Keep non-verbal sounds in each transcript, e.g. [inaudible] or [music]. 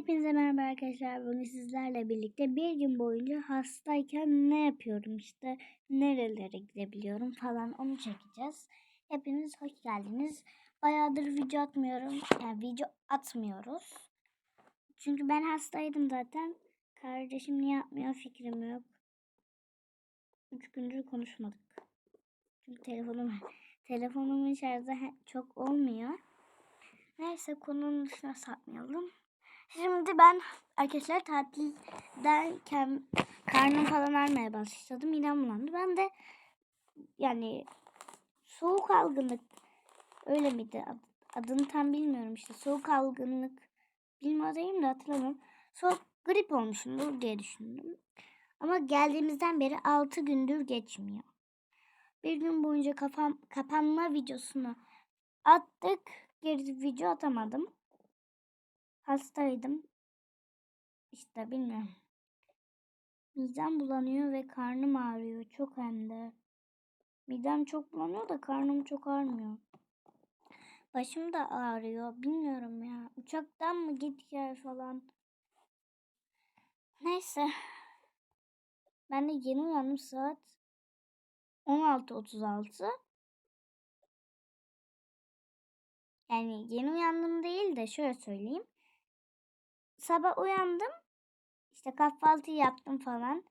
Hepinize merhaba arkadaşlar. Bugün sizlerle birlikte bir gün boyunca hastayken ne yapıyorum işte nerelere gidebiliyorum falan onu çekeceğiz. Hepiniz hoş geldiniz. Bayağıdır video atmıyorum. Yani video atmıyoruz. Çünkü ben hastaydım zaten. Kardeşim niye yapmıyor fikrim yok. Üç gündür konuşmadık. Çünkü telefonum [laughs] telefonumun şarjı çok olmuyor. Neyse konunun dışına sapmayalım. Şimdi ben arkadaşlar tatildeyken karnım falan ağrımaya başladı. Midem. Ben de yani soğuk algınlık öyle miydi? Ad- Adını tam bilmiyorum işte. Soğuk algınlık bilmediğim de hatırlamıyorum. Soğuk grip olmuşumdur diye düşündüm. Ama geldiğimizden beri 6 gündür geçmiyor. Bir gün boyunca kafam kapanma videosunu attık. Geri video atamadım. Hastaydım. İşte bilmiyorum. Midem bulanıyor ve karnım ağrıyor. Çok hem de. Midem çok bulanıyor da karnım çok ağrımıyor. Başım da ağrıyor. Bilmiyorum ya. Uçaktan mı git gel falan. Neyse. Ben de yeni uyandım saat 16.36. Yani yeni uyandım değil de şöyle söyleyeyim. Sabah uyandım. İşte kahvaltı yaptım falan.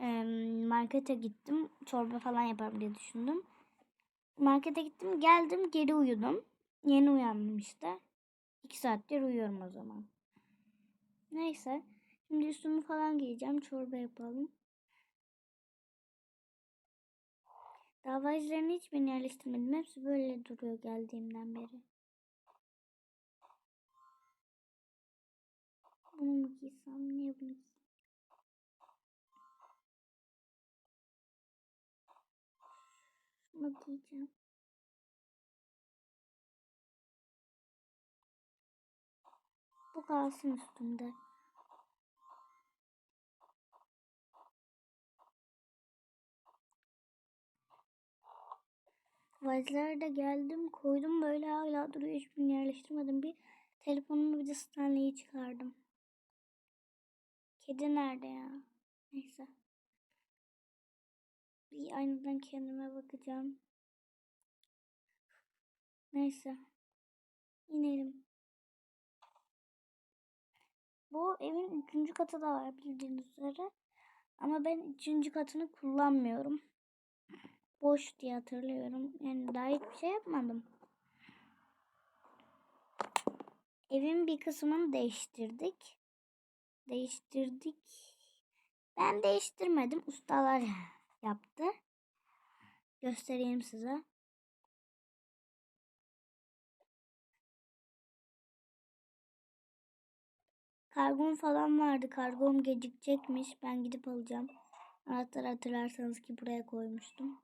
Eee, markete gittim. Çorba falan yaparım diye düşündüm. Markete gittim. Geldim geri uyudum. Yeni uyandım işte. İki saattir uyuyorum o zaman. Neyse. Şimdi üstümü falan giyeceğim. Çorba yapalım. Daha valizlerini hiçbirini yerleştirmedim. Hepsi böyle duruyor geldiğimden beri. Bunu mu giysem? Niye bunu giysem? Şunu giyeceğim. Bu kalsın üstümde. Valizlere geldim. Koydum böyle hala duruyor. Hiçbirini yerleştirmedim. Bir telefonumu bir de Stanley'i çıkardım. Kedi nerede ya? Neyse. Bir aynadan kendime bakacağım. Neyse. İnelim. Bu evin üçüncü katı da var bildiğiniz üzere. Ama ben üçüncü katını kullanmıyorum. Boş diye hatırlıyorum. Yani daha hiçbir şey yapmadım. Evin bir kısmını değiştirdik. Değiştirdik. Ben değiştirmedim. Ustalar yaptı. Göstereyim size. Kargom falan vardı. Kargom gecikecekmiş. Ben gidip alacağım. Anahtarı hatırlarsanız ki buraya koymuştum.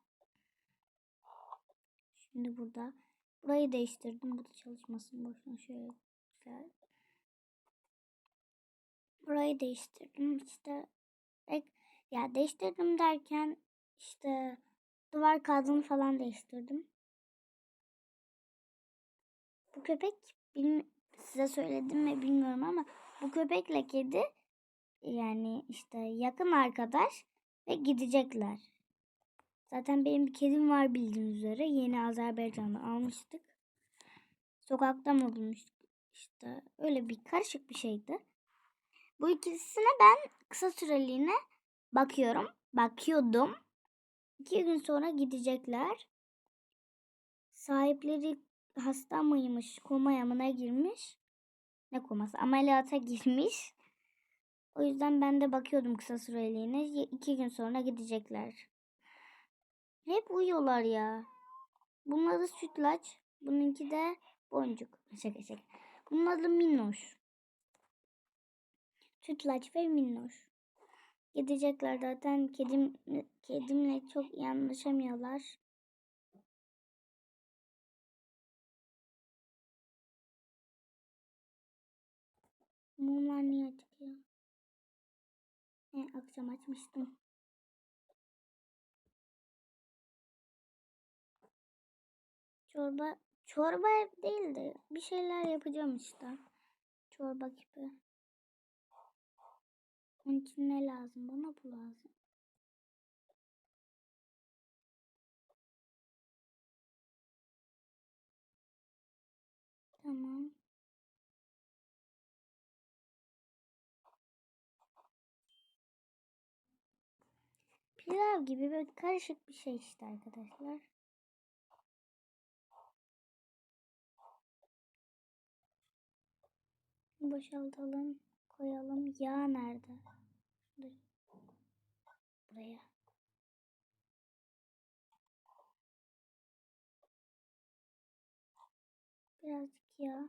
Şimdi burada. Burayı değiştirdim. Bu da çalışmasın boşuna şöyle güzel. Burayı değiştirdim. İşte ya değiştirdim derken işte duvar kağıdını falan değiştirdim. Bu köpek size söyledim mi bilmiyorum ama bu köpekle kedi yani işte yakın arkadaş ve gidecekler. Zaten benim bir kedim var bildiğiniz üzere. Yeni Azerbaycan'da almıştık. Sokakta mı bulmuştuk? İşte öyle bir karışık bir şeydi. Bu ikisine ben kısa süreliğine bakıyorum. Bakıyordum. İki gün sonra gidecekler. Sahipleri hasta mıymış, komaya mı girmiş? Ne koması? Ameliyata girmiş. O yüzden ben de bakıyordum kısa süreliğine. İki gün sonra gidecekler. Hep uyuyorlar ya. Bunun adı sütlaç. Bununki de boncuk. [laughs] Şaka şaka. Bunun adı minnoş. Sütlaç ve minnoş. Gidecekler zaten. Kedim, kedimle çok iyi anlaşamıyorlar. Mumlar niye açık ya? He, akşam açmıştım. Çorba, çorba değil de bir şeyler yapacağım işte. çorba gibi. Onun için ne lazım? Bana bu lazım. Tamam. Pilav gibi böyle karışık bir şey işte arkadaşlar. Boşaltalım, koyalım. Yağ nerede? Buraya. Birazcık yağ.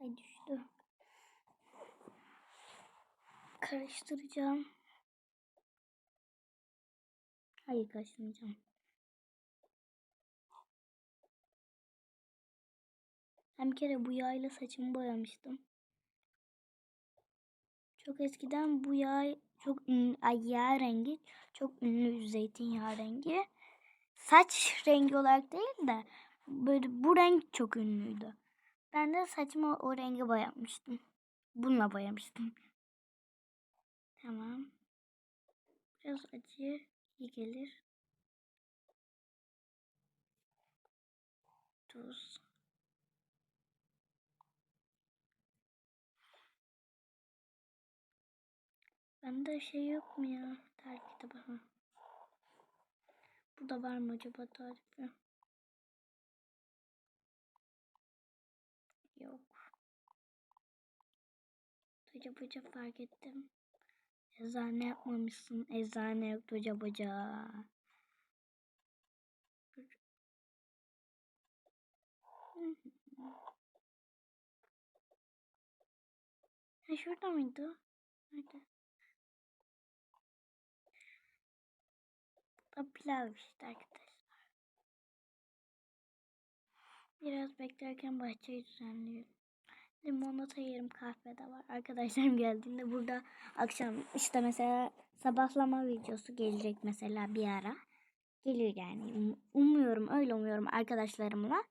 Ay düştü. Karıştıracağım. Hayır karıştırmayacağım. Bir kere bu yağla saçımı boyamıştım. Çok eskiden bu yağ çok ünlü, ay yağ rengi çok ünlü zeytinyağı rengi. Saç rengi olarak değil de böyle bu renk çok ünlüydü. Ben de saçımı o renge boyamıştım. Bununla boyamıştım. Tamam. Biraz acı iyi gelir. Tuz. Bende şey yok mu ya? Tarif kitabı. Burada var mı acaba tarifi? Yok. Hoca hoca fark ettim. Eczane yapmamışsın. Eczane yok hoca hoca. Ha şurada mıydı? Nerede? Da pilav işte arkadaşlar. Biraz beklerken bahçeyi düzenliyorum. Limonata yerim kahvede var. Arkadaşlarım geldiğinde burada akşam işte mesela sabahlama videosu gelecek mesela bir ara. Geliyor yani. Um- Umuyorum öyle umuyorum arkadaşlarımla.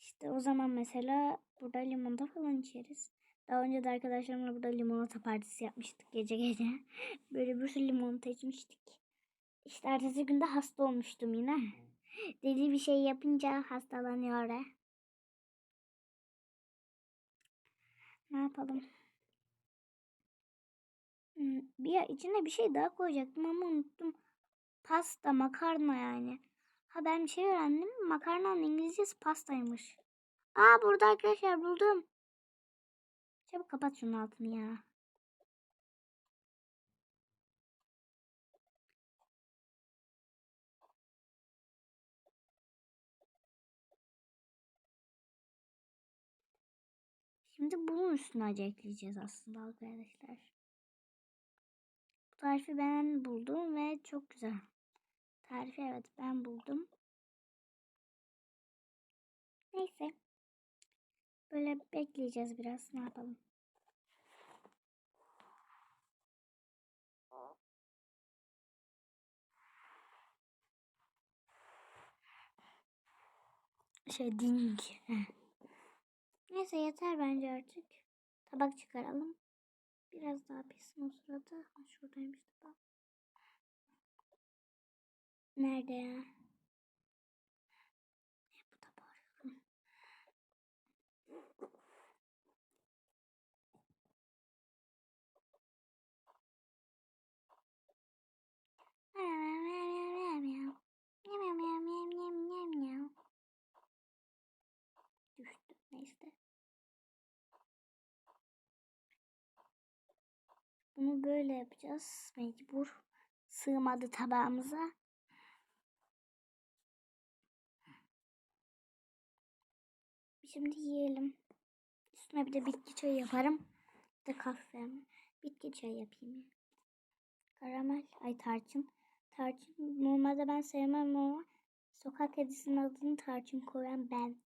İşte o zaman mesela burada limonata falan içeriz. Daha önce de arkadaşlarımla burada limonata partisi yapmıştık gece gece. [laughs] Böyle bir sürü limonata içmiştik. İşte ertesi günde hasta olmuştum yine. Deli bir şey yapınca hastalanıyor. he. Ne yapalım? Hmm, Bir içine bir şey daha koyacaktım ama unuttum. Pasta, makarna yani. Ha ben bir şey öğrendim. Makarnanın İngilizcesi pastaymış. Aa burada arkadaşlar buldum. Çabuk kapat şunun altını ya. Şimdi bunun üstüne acı ekleyeceğiz aslında arkadaşlar. Bu tarifi ben buldum ve çok güzel. Tarifi evet ben buldum. Neyse. Böyle bekleyeceğiz biraz. Ne yapalım? Şey ding. Neyse yeter bence artık. Tabak çıkaralım. Biraz daha pişsin o sırada. Ha, Şuradaymış tabak. Nerede ya? Ne bu tabağı arıyorum. Düştü. Neyse. Bunu böyle yapacağız. Mecbur. Sığmadı tabağımıza. Şimdi yiyelim. Üstüne bir de bitki çayı yaparım. Bir de kahve. Bitki çayı yapayım. ya. Karamel. Ay tarçın. Tarçın normalde ben sevmem ama sokak kedisinin adını tarçın koyan ben.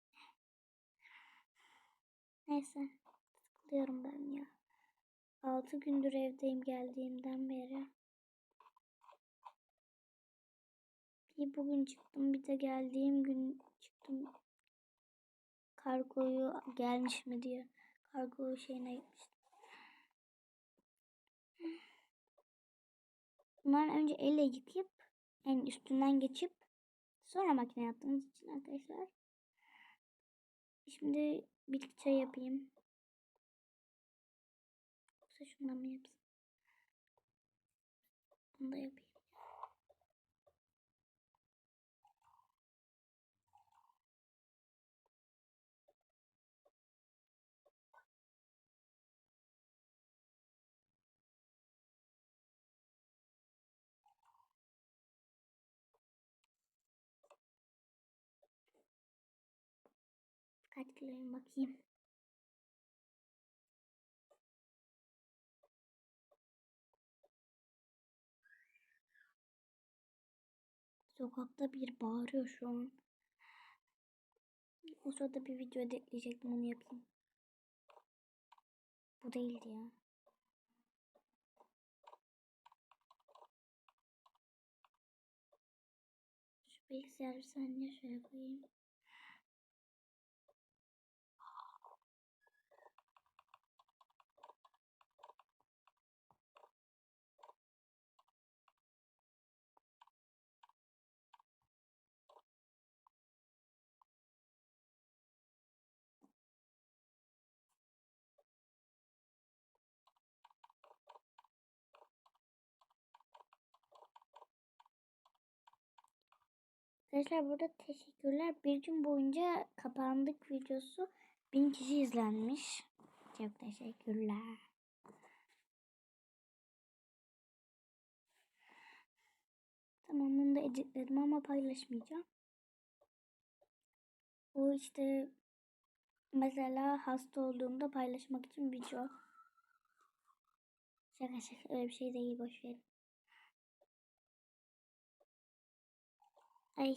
Neyse. Sıkılıyorum ben. 6 gündür evdeyim geldiğimden beri. Bir bugün çıktım bir de geldiğim gün çıktım. Kargoyu gelmiş mi diye. kargo şeyine gitmiştim. Bunları önce elle yıkayıp en üstünden geçip sonra makineye attığımız için arkadaşlar. Şimdi bitki çay yapayım. Bunu da yapayım. Kaç kiloyum bakayım. Sokakta bir bağırıyor şu an. O sırada bir video ekleyecektim onu yapayım. Bu değildi ya. Şu bilgisayar bir saniye şöyle koyayım. Arkadaşlar burada teşekkürler. Bir gün boyunca kapandık videosu. Bin kişi izlenmiş. Çok teşekkürler. Tamam bunu da editledim ama paylaşmayacağım. Bu işte mesela hasta olduğumda paylaşmak için video. Şaka şaka öyle bir şey değil boş Ay.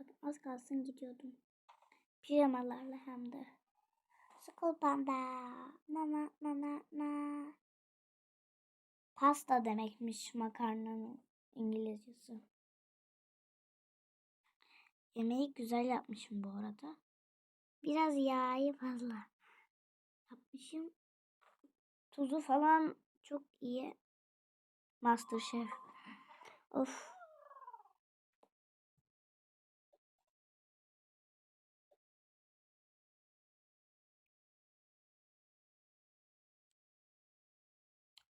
Bakın az kalsın gidiyordum. Pijamalarla hem de. School panda. Na na na na na. Pasta demekmiş makarnanın İngilizcesi. Yemeği güzel yapmışım bu arada. Biraz yağı fazla yapmışım. Tuzu falan çok iyi. Masterchef. Of.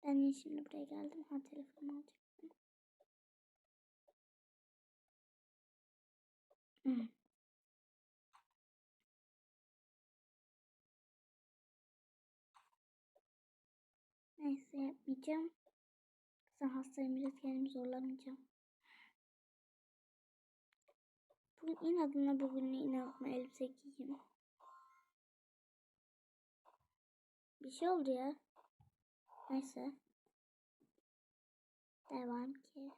Ben şimdi buraya geldim? Ha telefonumu alacaktım. Hmm. Neyse yapmayacağım. Sen hastayım biraz kendimi zorlamayacağım. Bugün inadına bugün inadına elbise giyeyim. Bir şey oldu ya. Neyse. Devam ki.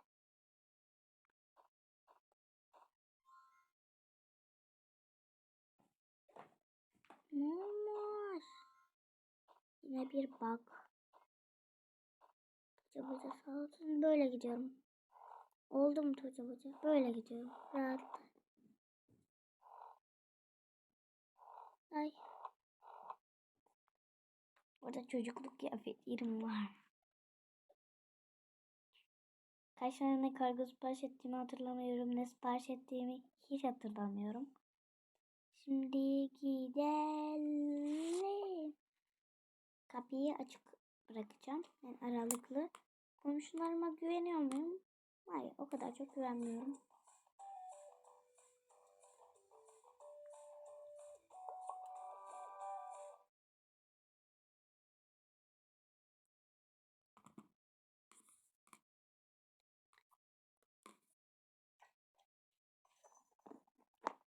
Ne olmuş? Yine bir bug. Boca sağ olsun. Böyle gidiyorum. Oldu mu toca boca? Böyle gidiyorum. Rahat. Ay. Orada çocukluk kıyafetlerim var. Kaç tane ne kargo sipariş ettiğimi hatırlamıyorum. Ne sipariş ettiğimi hiç hatırlamıyorum. Şimdi gidelim. Kapıyı açık bırakacağım. Yani aralıklı. Komşularıma güveniyor muyum? Hayır o kadar çok güvenmiyorum.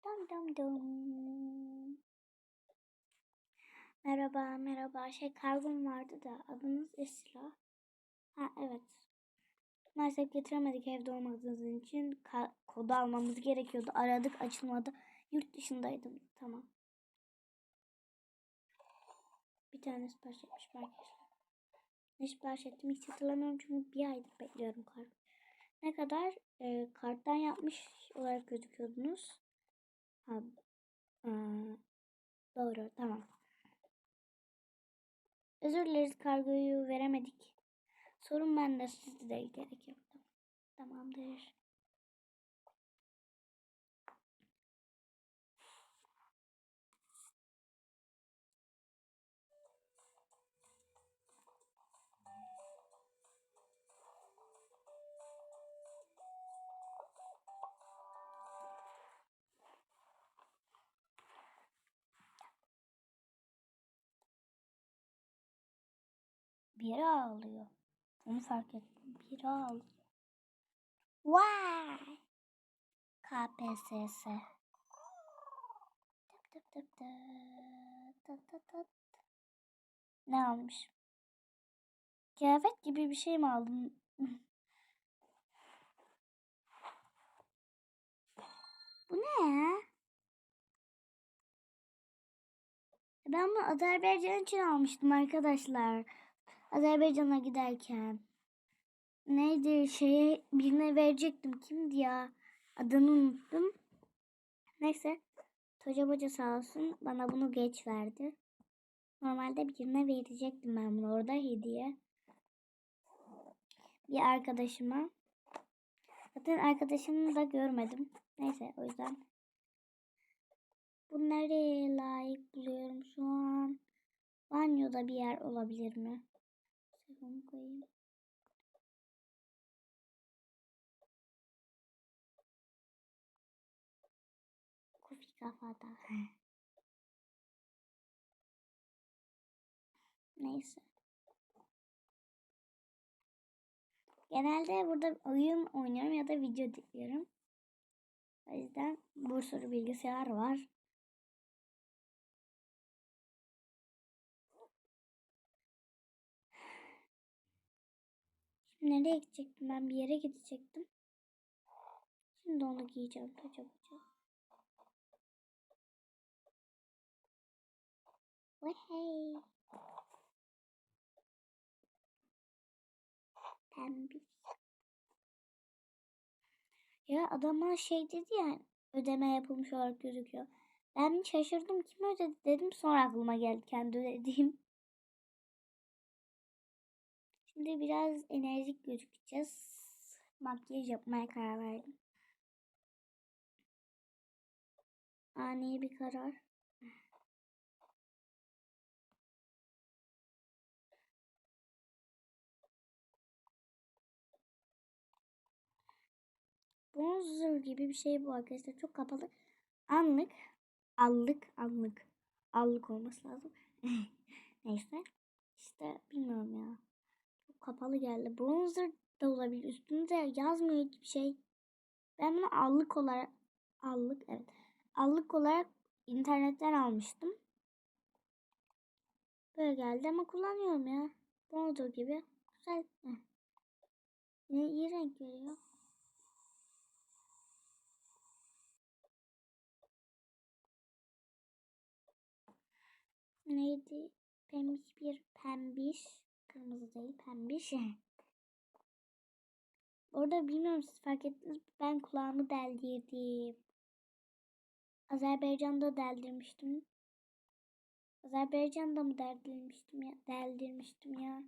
Dum dum dum. Merhaba merhaba. Şey kargom vardı da adınız Esra. Ha evet. Maalesef getiremedik evde olmadığınız için kodu almamız gerekiyordu. Aradık açılmadı. Yurt dışındaydım. Tamam. Bir tane sipariş etmişim arkadaşlar. Ne sipariş ettim hiç hatırlamıyorum çünkü bir aydır bekliyorum kart. Ne kadar e, karttan yapmış olarak gözüküyordunuz. Ha, aa, doğru tamam. Özür dileriz kargoyu veremedik. Sorun bende sizde de gerek yok. Tamamdır. Biri ağlıyor. Onu fark ettim. Biri ağlıyor. Vay! KPSS. Tıp tıp tıp tıp. Tıp tıp. Ne almış? Kıyafet gibi bir şey mi aldın? [laughs] Bu ne ya? Ben bunu Azerbaycan için almıştım arkadaşlar. Azerbaycan'a giderken. Neydi şeye birine verecektim. Kimdi ya? Adını unuttum. Neyse. Toca Boca sağ olsun bana bunu geç verdi. Normalde birine verecektim ben bunu orada hediye. Bir arkadaşıma. Zaten arkadaşımı da görmedim. Neyse o yüzden. Bu nereye layık buluyorum şu an? Banyoda bir yer olabilir mi? Serum koyayım. Kufi kafada. Neyse. Genelde burada oyun oynuyorum ya da video editliyorum. O yüzden bir sürü bilgisayar var. Nereye gidecektim? Ben bir yere gidecektim. Şimdi onu giyeceğim. Taca baca. Hey. Pembe. Ya adama şey dedi ya ödeme yapılmış olarak gözüküyor. Ben şaşırdım kim ödedi dedim sonra aklıma geldi kendi ödediğim. Şimdi biraz enerjik gözükeceğiz. Makyaj yapmaya karar verdim. Ani bir karar. Bronzer gibi bir şey bu arkadaşlar. Çok kapalı. Anlık. Allık. Anlık. Allık olması lazım. [laughs] Neyse. İşte bilmiyorum ya. Kapalı geldi. Bronzer da olabilir. Üstünde yazmıyor hiçbir şey. Ben bunu allık olarak allık evet. Allık olarak internetten almıştım. Böyle geldi ama kullanıyorum ya. Bronzer gibi. Güzel. Yine iyi renk veriyor. neydi? Pembiş bir pembiş. Kırmızı değil pembiş. Orada bilmiyorum siz fark ettiniz ben kulağımı deldirdim. Azerbaycan'da deldirmiştim. Azerbaycan'da mı deldirmiştim ya? Deldirmiştim ya.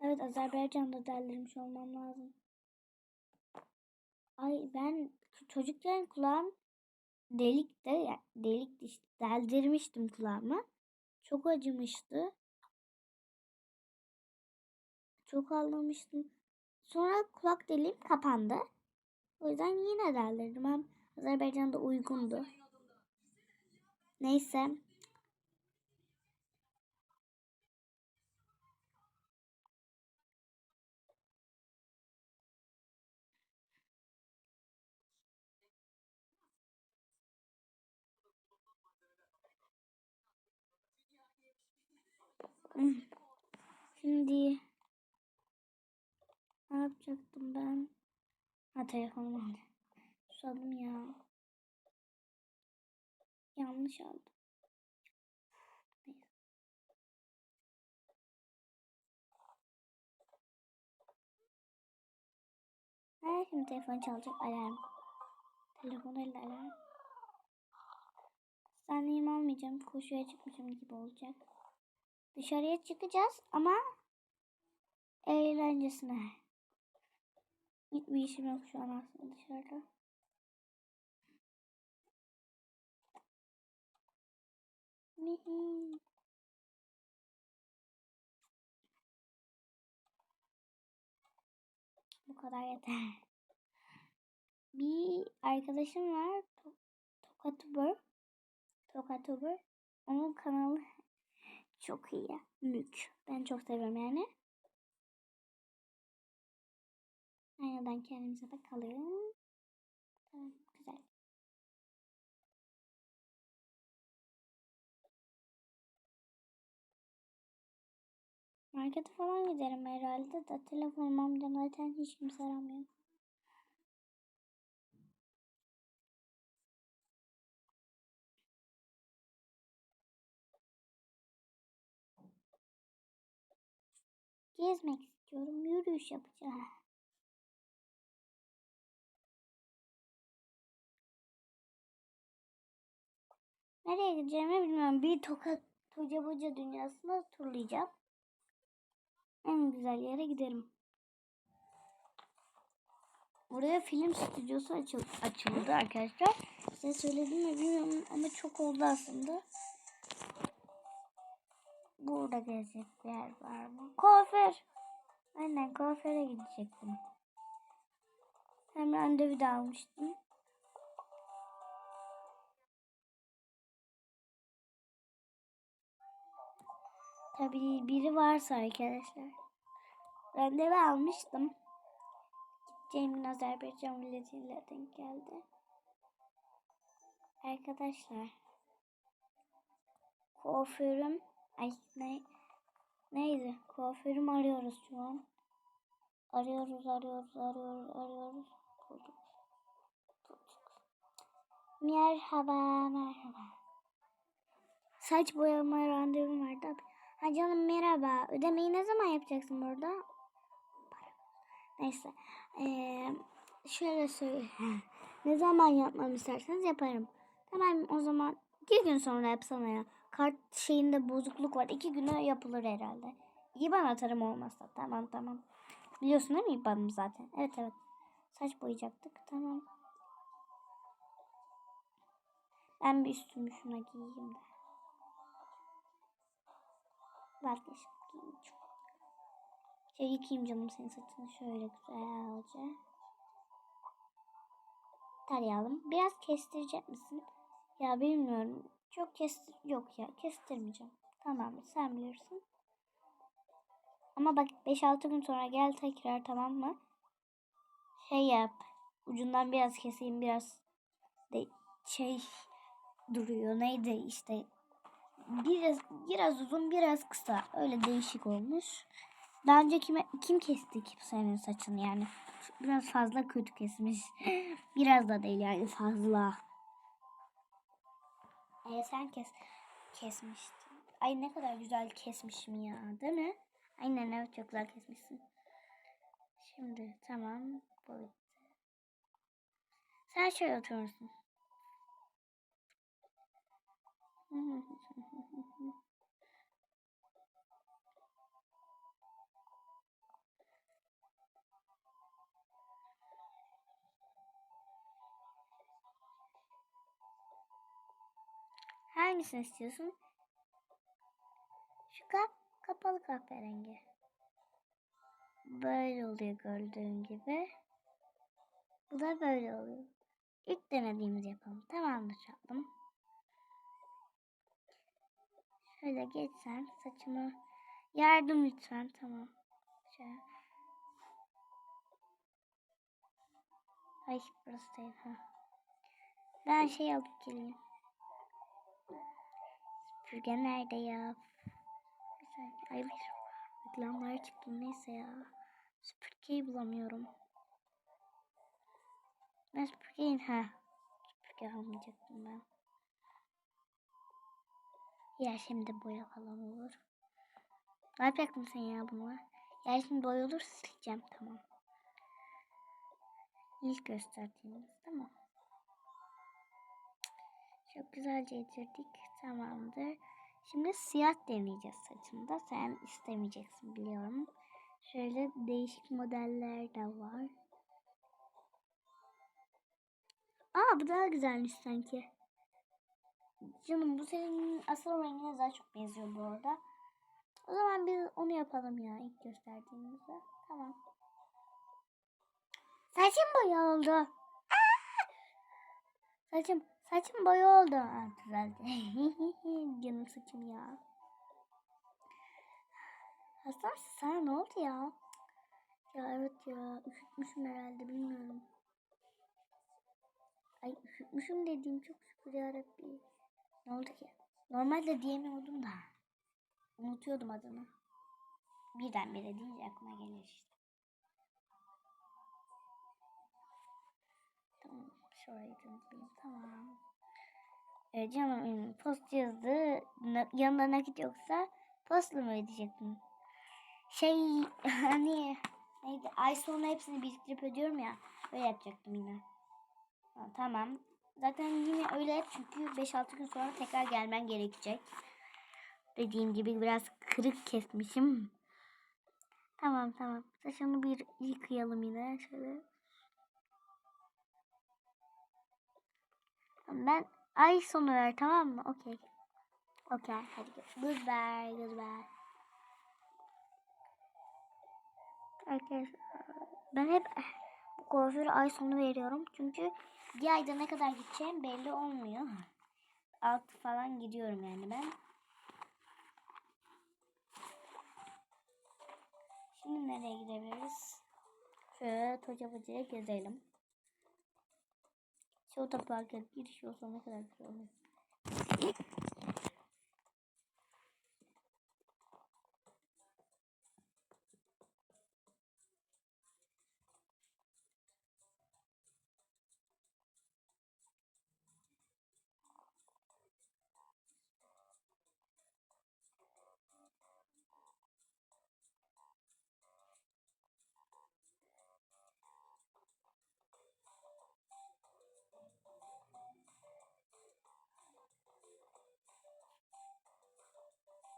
Evet Azerbaycan'da deldirmiş olmam lazım. Ay ben çocukken kulağım delik de yani delik işte deldirmiştim kulağımı. Çok acımıştı. Çok ağlamıştım. Sonra kulak deliğim kapandı. O yüzden yine deldirdim. Hem Azerbaycan'da uygundu. Neyse. Şimdi ne yapacaktım ben? Ha telefonumu aldım. Susadım ya. Yanlış aldım. Ha şimdi telefon çalacak alarm. Telefon elle alarm. Saniyemi almayacağım. Koşuya çıkmışım gibi olacak. Dışarıya çıkacağız ama eğlencesine. Hiçbir işim yok şu an aslında dışarıda. Mihi. Bu kadar yeter. Bir arkadaşım var. To Tokatuber. Tokatuber. Onun kanalı çok iyi. Mük. Ben çok seviyorum yani. Aynadan kendimize de kalıyor. Tamam güzel. Markete falan giderim herhalde de telefonum zaten hiç kimse aramıyor. Gezmek istiyorum. Yürüyüş yapacağım. Nereye gideceğimi bilmiyorum. Bir tokat toca boca dünyasında turlayacağım. En güzel yere giderim. Buraya film stüdyosu açıl açıldı arkadaşlar. Size söyledim mi bilmiyorum ama çok oldu aslında. Burada gezecek bir yer var mı? Kuaför. Aynen kuaföre gidecektim. Hem randevu da almıştım. Tabii biri varsa arkadaşlar. Randevu almıştım. Gideceğimin Azerbaycan milletiyle denk geldi. Arkadaşlar. Kuaförüm. Ay ne? Neydi? Kuaförüm arıyoruz şu an. Arıyoruz, arıyoruz, arıyoruz, arıyoruz. Bulduk. Bulduk. Merhaba, merhaba. Saç boyama randevum vardı. Ha canım merhaba. Ödemeyi ne zaman yapacaksın burada? Neyse. Ee, şöyle söyle. [laughs] ne zaman yapmamı isterseniz yaparım. Tamam o zaman iki gün sonra yapsana ya. Kart şeyinde bozukluk var. İki güne yapılır herhalde. İban atarım olmazsa. Tamam tamam. Biliyorsun değil mi İban'ım zaten? Evet evet. Saç boyayacaktık. Tamam. Ben bir üstümü şuna giyeyim de. Vazgeçtim. Giyeyim çok. Şey yıkayayım canım senin saçını şöyle güzelce. Tarayalım. Biraz kestirecek misin? Ya bilmiyorum. Çok kestir... Yok ya kestirmeyeceğim. Tamam sen bilirsin. Ama bak 5-6 gün sonra gel tekrar tamam mı? Şey yap. Ucundan biraz keseyim biraz de şey duruyor. Neydi işte biraz biraz uzun biraz kısa. Öyle değişik olmuş. Daha önce kime, kim kesti ki senin saçını yani? Biraz fazla kötü kesmiş. [gasps] biraz da değil yani fazla. Ee, sen kes kesmiştin. Ay ne kadar güzel kesmişim ya değil mi? Aynen evet çok güzel kesmişsin. Şimdi tamam. Sen şöyle oturursun. [laughs] Hangisini istiyorsun? Şu kap kapalı kahverengi. Böyle oluyor gördüğün gibi. Bu da böyle oluyor. İlk denediğimiz yapalım. Tamamdır çaldım. Şöyle geçsen saçımı yardım lütfen tamam. Şöyle. Ay burası değil ha. Ben şey alıp geleyim. Süpürge nerede ya? Ay bir reklamlar çıktı neyse ya. Süpürgeyi bulamıyorum. Ben süpürgeyi ha. Süpürge almayacaktım ben. Ya şimdi boya falan olur. Ne yapacaktın sen ya bununla? Ya şimdi boya olur sileceğim tamam. İlk gösterdiğimiz değil mi? Çok güzelce yedirdik. Tamamdır. Şimdi siyah deneyeceğiz saçımda. Sen istemeyeceksin biliyorum. Şöyle değişik modeller de var. Aa bu daha güzelmiş sanki. Canım bu senin asıl rengine daha çok benziyor bu arada. O zaman biz onu yapalım ya ilk gösterdiğimizde. Tamam. Saçım boya oldu. Saçım, saçım boya oldu. Aa, güzeldi. [laughs] Canım saçım ya. Hasta mısın? Sana ne oldu ya? Ya evet ya. Üşütmüşüm herhalde bilmiyorum. Ay üşütmüşüm dediğim çok şükür yarabbim. Ne oldu ki? Normalde diyemiyordum da. Unutuyordum adını. Birdenbire deyince aklıma geliyor işte. Tamam. Şurayı. Tamam. Evet canım post yazdı. Na- yanında nakit yoksa postla mı ödeyecektin? Şey [laughs] hani neydi? Ay sonu hepsini biriktirip ödüyorum ya. Öyle yapacaktım yine. Ha, tamam. Zaten yine öyle çünkü 5-6 gün sonra tekrar gelmen gerekecek. Dediğim gibi biraz kırık kesmişim. Tamam tamam. Saçını bir yıkayalım yine şöyle. Ben ay sonu ver tamam mı? Okey. Okey hadi gö- goodbye goodbye. Arkadaşlar ben hep bu kuaföre ay sonu veriyorum. Çünkü bir ayda ne kadar gideceğim belli olmuyor. Alt falan gidiyorum yani ben. Şimdi nereye gidebiliriz? Şöyle Toca Baca'ya gezelim. Şu otoparka giriş olsa ne kadar güzel olur.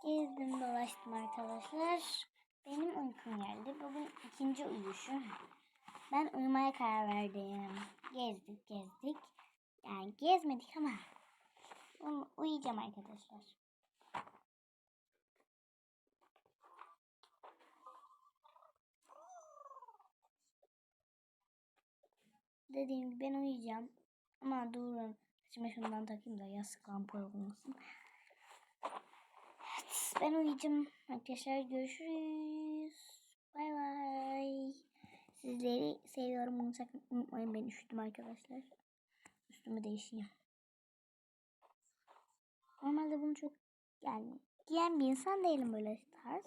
Gezdim dolaştım arkadaşlar. Benim uykum geldi. Bugün ikinci uyuşum. Ben uyumaya karar verdim. Gezdik gezdik. Yani gezmedik ama uy- uyuyacağım arkadaşlar. Dediğim gibi ben uyuyacağım. Ama durun. Saçıma şundan takayım da yastık lampa olmasın. Ben uyuyacağım. Arkadaşlar görüşürüz. Bay bay. Sizleri seviyorum. Bunu sakın unutmayın. Ben üşüdüm arkadaşlar. Üstümü değişeyim. Normalde bunu çok yani giyen bir insan değilim böyle tarz.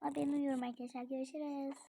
Ama ben uyuyorum arkadaşlar. Görüşürüz.